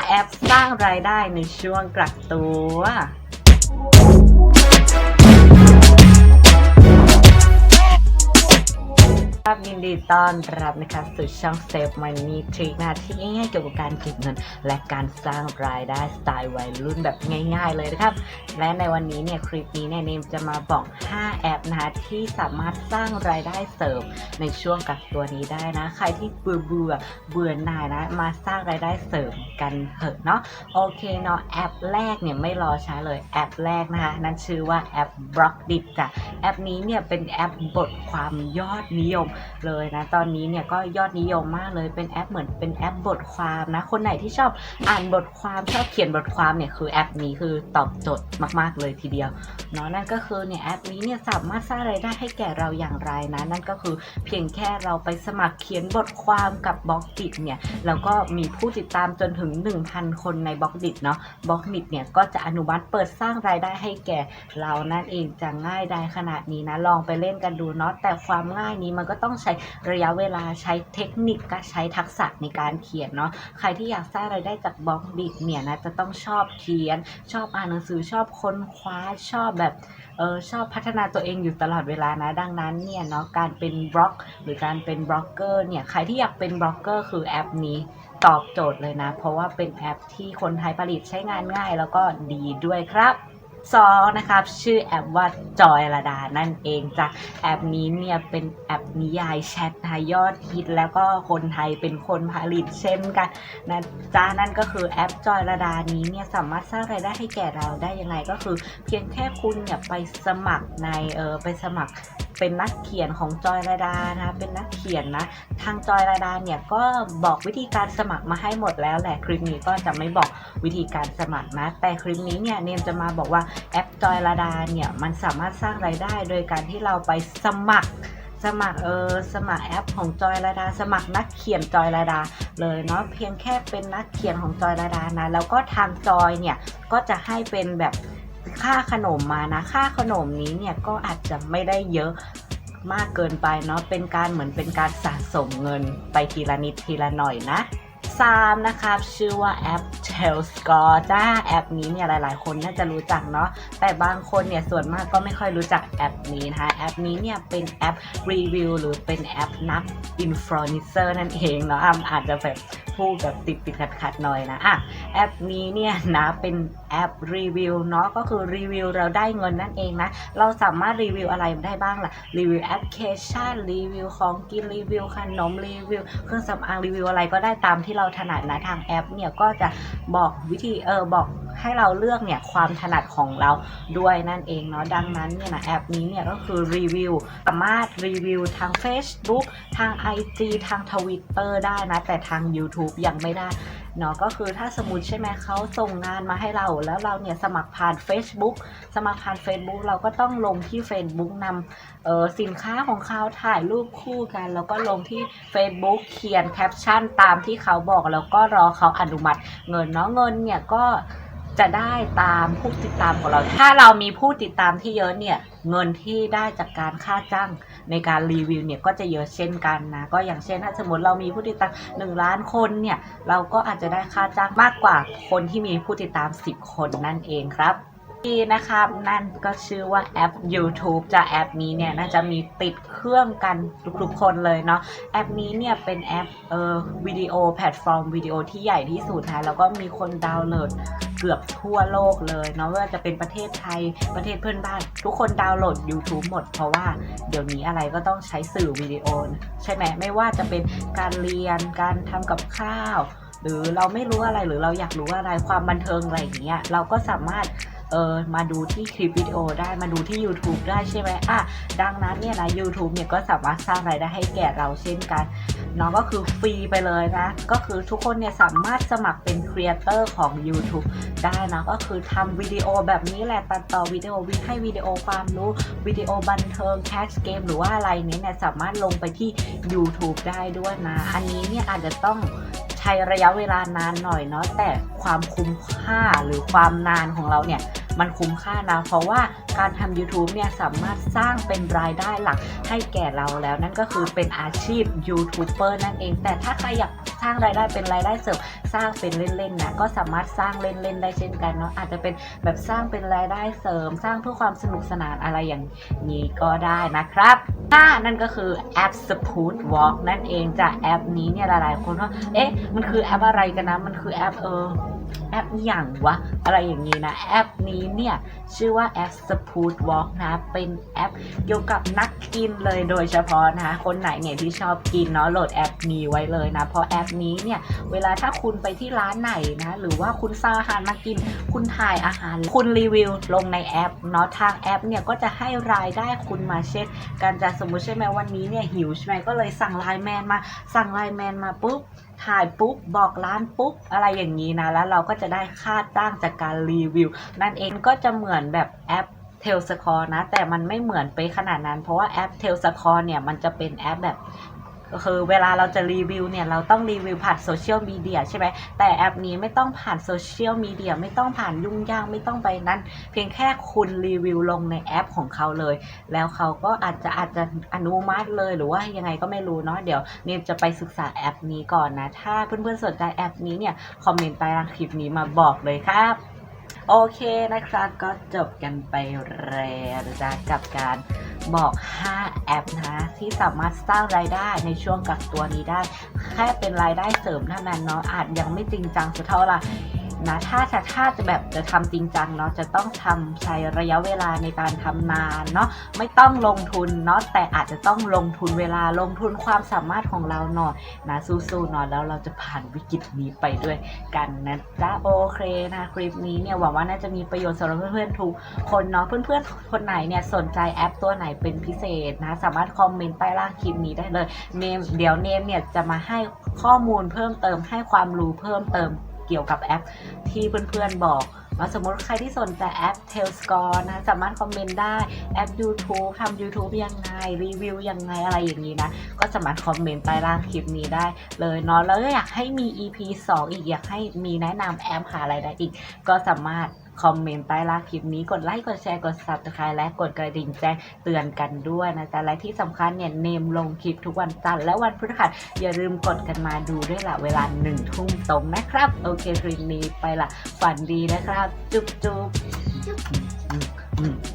5 แอปสร้างรายได้ในช่วงกักตัว ครับยินดีต้อนรับนะคะสู่ช่อง Save Money Trick นะที่ง่ายๆเกี่ยวกับการเก็บเงิน และการสร้างรายได้สไตล์วัยรุ่นแบบง่ายๆเลยนะครับ และในวันนี้เนี่ยคลิปนี้เนี่ยเนมจะมาบอก 5 แอปนะคะที่สามารถสร้างรายได้เสริมในช่วงกักตัวนี้ได้นะ ใครที่เบื่อเบื่อเบื่อหน่ายนะมาสร้างรายได้เสริมกันเถอะเนาะโอเคเนาะแอปแรกเนี่ยไม่รอช้าเลยแอปแรกนะคะนั่นชื่อว่าแอป b l o c k d i t จ้ะแอปนี้เนี่ยเป็นแอปบทความยอดนิยมเลยนะ ตอนนี้เนี่ยก็ยอดนิยมมากเลยเป็นแอปเหมือนเป็นแอปบทความนะ คนไหนที่ชอบอ่านบทความชอบเขียนบทความเนี่ยคือแอปนี้คือตอบโจทย์มากๆเลยทีเดียวเนาะนั่นก็คือเนี่ยแอปนี้เนี่ยสามารถสร้างรายได้ให้แก่เราอย่างไรนะ นั่นก็คือเพียงแค่เราไปสมัครเขียนบทความกับบล็อกดิเนี่ยแล้วก็มีผู้ติดตามจนถึง 1,000 คนในบล็อกดิเนาะบล็อกดิเนี่ยก็จะอนุมัติเปิดสร้างรายได้ให้แก่เรานั่นเองจะง่ายได้ขนาดนี้นะลองไปเล่นกันดูเนาะแต่ความง่ายนี้มันก็ต้องใช้ระยะเวลาใช้เทคนิคก็ใช้ทักษะในการเขียนเนาะใครที่อยากสร้างรายได้จากบล็อกดิเนี่ยนะจะต้องชอบเขียน ชอบอ่านหนังสือชอบค้นคว้าชอบแบบเออชอบพัฒนาตัวเองอยู่ตลอดเวลานะดังนั้นเนี่ยเนาะการเป็นบล็อก หรือการเป็นบล็อกเกอร์เนี่ยใครที่อยากเป็นบล็อกเกอร์คือแอปนี้ตอบโจทย์เลยนะ เพราะว่าเป็นแอปที่คนไทยผลิตใช้งานง่ายแล้วก็ดีด้วยครับ สองนะครับชื่อแอปว่าจอยระดานั่นเองจ้ะแอปนี้เนี่ยเป็นแอปนิยายแชทนะยอดฮิตแล้วก็คนไทยเป็นคนผลิตเช่นกันนะจ้านั่นก็คือแอปจอยระดานี้เนี่ยสามารถสร้างรายได้ให้แก่เราได้ยังไงก็คือ เพียงแค่คุณเนี่ยไปสมัครในเออไปสมัคร เป็นนักเขียนของจอยระดานะเป็นนักเขียนนะทางจอยระดาเนี่ยก็บอกวิธีการสมัครมาให้หมดแล้วแหละคลิปนี้ก็จะไม่บอกวิธีการสมัครนะ แต่คลิปนี้เนี่ยเนมจะมาบอกว่าแอปจอยระดาเนี่ยมันสามารถสร้างรายได้ โดยการที่เราไปสมัครสมัครเออสมัครแอปของจอยระดา สมัครนักเขียนจอยระดา เลยเนาะเพียงแค่เป็นนักเขียนของจอยระดานะแล้วก็ทางจอยเนี่ยก็จะให้เป็นแบบ ค่าขนมมานะ ค่าขนมนี้เนี่ยก็อาจจะไม่ได้เยอะมากเกินไปเนาะเป็นการเหมือนเป็นการสะสมเงินไปทีละนิดทีละหน่อยนะ3นะครับชื่อว่าแอป t e l Score จ้าแอปนี้เนี่ยหลาย ๆ คนน่าจะรู้จักเนาะแต่บางคนเนี่ยส่วนมากก็ไม่ค่อยรู้จักแอปนี้นะคะแอปนี้เนี่ยเป็นแอปรีวิวหรือเป็นแอปนับอินฟลูเอนเซอร์นั่นเองเนาะอะอาจจะแบบพูดแบบติดติดขัดขัดหน่อยนะอะแอปนี้เนี่ยนะเป็นแอปรีวิวเนาะก็คือรีวิวเราได้เงินนั่นเองนะ เราสามารถรีวิวอะไรได้บ้างล่ะรีวิวแอปเคชันรีวิวของกินรีวิวขนมรีวิวเครื่องสำอางรีวิวอะไรก็ได้ตามที่เราถนัดนะทางแอปเนี่ยก็จะบอกวิธีเออบอกให้เราเลือกเนี่ยความถนัดของเราด้วยนั่นเองเนาะดังนั้นเนี่ยนะแอปนี้เนี่ยก็คือรีวิวสามารถรีวิวทาง Facebook ทาง IG ทาง Twitter ได้นะ แต่ทาง YouTube ยังไม่ได้เนาะก็คือถ้าสมมติใช่ไหมเขาส่งงานมาให้เราแล้วเราเนี่ยสมัครผ่าน Facebook สมัครผ่าน Facebook เราก็ต้องลงที่ Facebook นำเออสินค้าของเขาถ่ายรูปคู่กัน แล้วก็ลงที่ Facebook เขียนแคปชั่นตามที่เขาบอกแล้วก็รอเขาอนุมัติเงินเนาะเงินเนี่ยก็ จะได้ตามผู้ติดตามของเรา ถ้าเรามีผู้ติดตามที่เยอะเนี่ย เงินที่ได้จากการค่าจ้างในการรีวิวเนี่ยก็จะเยอะเช่นกันนะ ก็อย่างเช่นถ้าสมมติเรามีผู้ติดตาม1ล้านคนเนี่ย เราก็อาจจะได้ค่าจ้างมากกว่าคนที่มีผู้ติดตาม 10 คนนั่นเองครับ ที่นะครับนั่นก็ชื่อว่าแอป YouTube จะแอปนี้เนี่ยน่าจะมีติดเครื่องกันทุกๆคนเลยเนาะแอปนี้เนี่ยเป็นแอปเอ่อวิดีโอแพลตฟอร์มวิดีโอที่ใหญ่ที่สุดนะแล้วก็มีคนดาวน์โหลดเกือบทั่วโลกเลยเนาะไม่ว่าจะเป็นประเทศไทยประเทศเพื่อนบ้าน ทุกคนดาวน์โหลด YouTube หมด เพราะว่าเดี๋ยวนี้อะไรก็ต้องใช้สื่อวิดีโอนะใช่ไหมไม่ว่าจะเป็นการเรียนการทำกับข้าว หรือเราไม่รู้อะไรหรือเราอยากรู้อะไรความบันเทิงอะไรอย่างเงี้ยเราก็สามารถ เออมาดูที่คลิปวิดีโอได้มาดูที่ YouTube ได้ใช่ไหมอะดังนั้นเนี่ยนะ YouTube เนี่ยก็สามารถสร้างรายได้ให้แก่เราเช่นกันเนาะก็คือฟรีไปเลยนะ ก็คือทุกคนเนี่ยสามารถสมัครเป็นครีเอเตอร์ของ YouTube ได้นะก็คือทำวิดีโอแบบนี้แหละตัดต่อวิดีโอวิให้วิดีโอความรู้วิดีโอบันเทิงแคสเกมหรือว่าอะไรนี้เนี่ยสามารถลงไปที่ YouTube ได้ด้วยนะ อันนี้เนี่ยอาจจะต้องใช้ระยะเวลานานหน่อยเนาะแต่ความคุ้มค่าหรือความนานของเราเนี่ย มันคุ้มค่านะ เพราะว่าการทำ YouTube เนี่ยสามารถสร้างเป็นรายได้หลักให้แก่เราแล้ว นั่นก็คือเป็นอาชีพยูทูบเบอร์นั่นเอง แต่ถ้าใครอยากสร้างรายได้เป็นรายได้เสริมสร้างเป็นเล่นๆนะก็สามารถสร้างเล่นๆได้เช่นกันเนาะอาจจะเป็นแบบสร้างเป็นรายได้เสริม สร้างเพื่อความสนุกสนานอะไรอย่างนี้ก็ได้นะครับอ่านั่นก็คือแอป Spoot Walk นั่นเองจากแอปนี้เนี่ยหลายๆคนว่าเอ๊ะมันคือแอปอะไรกันนะมันคือแอปเออ แอปอย่างวะ อะไรอย่างนี้นะ แอปนี้เนี่ย ชื่อว่าแอป Spoot Walk นะ เป็นแอปเกี่ยวกับนักกินเลยโดยเฉพาะนะ คนไหนเนี่ยที่ชอบกินเนาะโหลดแอปนี้ไว้เลยนะ เพราะแอปนี้เนี่ย เวลาถ้าคุณไปที่ร้านไหนนะ หรือว่าคุณสั่งอาหารมากิน คุณถ่ายอาหาร คุณรีวิวลงในแอปเนาะทางแอปเนี่ยก็จะให้รายได้คุณมาเช่นการจะสมมุติใช่ไหมวันนี้เนี่ยหิวใช่ไหมก็เลยสั่งไลน์แมนมาสั่งไลน์แมนมาปุ๊บ ถ่ายปุ๊บบอกร้านปุ๊บอะไรอย่างนี้นะ แล้วเราก็จะได้ค่าจ้างจากการรีวิว นั่นเองก็จะเหมือนแบบแอปเทลสคอร์นะ แต่มันไม่เหมือนไปขนาดนั้น เพราะว่าแอปเทลสคอร์เนี่ย มันจะเป็นแอปแบบ คือเวลาเราจะรีวิวเนี่ยเราต้องรีวิวผ่านโซเชียลมีเดียใช่ไหมแต่แอปนี้ไม่ต้องผ่านโซเชียลมีเดียไม่ต้องผ่านยุ่งยากไม่ต้องไปนั้น เพียงแค่คุณรีวิวลงในแอปของเขาเลย แล้วเขาก็อาจจะอาจจะอนุมัติเลยหรือว่ายังไงก็ไม่รู้เนาะเดี๋ยวเนมจะไปศึกษาแอปนี้ก่อนนะ ถ้าเพื่อนๆสนใจแอปนี้เนี่ยคอมเมนต์ใต้ล่างคลิปนี้มาบอกเลยครับโอเคนะครับก็จบกันไปแล้วนะจ๊ะกับการ บอก 5 แอปนะที่สามารถสร้างรายได้ในช่วงกักตัวนี้ได้ แค่เป็นรายได้เสริมเท่านั้นเนาะอาจยังไม่จริงจังสักเท่าไหร่ นะถ้าจะถ้าจะแบบจะทำจริงจังเนาะจะต้องทำใช้ระยะเวลาในการทำนานเนาะไม่ต้องลงทุนเนาะแต่อาจจะต้องลงทุนเวลาลงทุนความสามารถของเราหน่อยนะสู้ๆเนาะแล้วเราจะผ่านวิกฤตนี้ไปด้วยกันนะจ๊ะโอเคนะคลิปนี้เนี่ยหวังว่าน่าจะมีประโยชน์สำหรับเพื่อนๆทุกคนเนาะเพื่อนๆคนไหนเนี่ยสนใจแอปตัวไหนเป็นพิเศษนะสามารถคอมเมนต์ใต้ล่างคลิปนี้ได้เลยเนมเดี๋ยวเนมเนี่ยจะมาให้ข้อมูลเพิ่มเติมให้ความรู้เพิ่มเติม เกี่ยวกับแอปที่เพื่อนๆบอกว่าสมมติใครที่สนใจแอป t a i l s c o r e นะสามารถคอมเมนต์ได้แอป YouTube ทำ YouTube ยังไง รีวิวยังไงอะไรอย่างนี้นะ ก็สามารถคอมเมนต์ใต้ล่างคลิปนี้ได้เลยเนาะแล้วก็อยากให้มี EP 2 อีกอยากให้มีแนะนำแอปหาอะไรได้อีก ก็สามารถ คอมเมนต์ใต้ล่างคลิปนี้กดไลค์กดแชร์กด subscribe และกดกระดิ่งแจ้งเตือนกันด้วยนะจ๊ะและที่สำคัญเนี่ยเนมลงคลิปทุกวันจันทร์และวันพฤหัสอย่าลืมกดกันมาดูด้วยละเวลาหนึ่งทุ่มตรงนะครับ โอเคคลิปนี้ไปละฝันดีนะครับ จุ๊บจุ๊บ Mm-hmm.